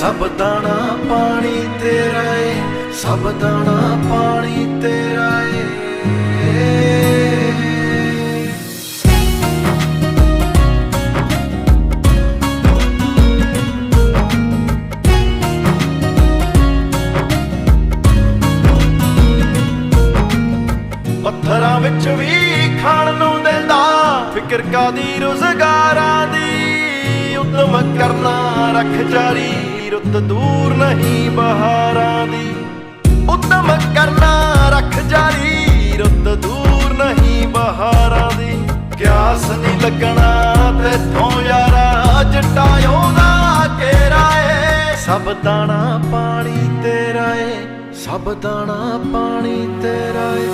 ਸਭ ਦਾਣਾ ਪਾਣੀ ਤੇਰਾ ਏ ਸਭ ਦਾਣਾ ਪਾਣੀ ਤੇਰਾ ਏ ਪੱਥਰਾਂ ਵਿੱਚ ਵੀ ਖਾਣ ਨੂੰ ਦਿੰਦਾ, ਫਿਕਰ ਕਾਦੀ ਰੁਜ਼ਗਾਰਾਂ ਦੀ, ਉਦਮ ਕਰਨਾ ਰੱਖ ਜਾਰੀ। ਰੁੱਤ ਦੂਰ ਨਹੀਂ ਬਹਾਰਾਂ ਦੀ। ਉਦਮ ਕਰਨਾ ਰੱਖ ਜਾਰੀ। ਰੁੱਤ ਦੂਰ ਨਹੀਂ ਬਹਾਰਾਂ ਦੀ। ਕਿਆਸ ਨਹੀਂ ਲੱਗਣਾ ਤੇਥੋਂ ਯਾਰਾ। ਜੱਟਾ ਉਹਦਾ ਕੇਰਾ ਏ। ਸਭ ਦਾਣਾ ਪਾਣੀ ਤੇਰਾ ਏ। ਸਭ ਦਾਣਾ ਪਾਣੀ ਤੇਰਾ ਏ।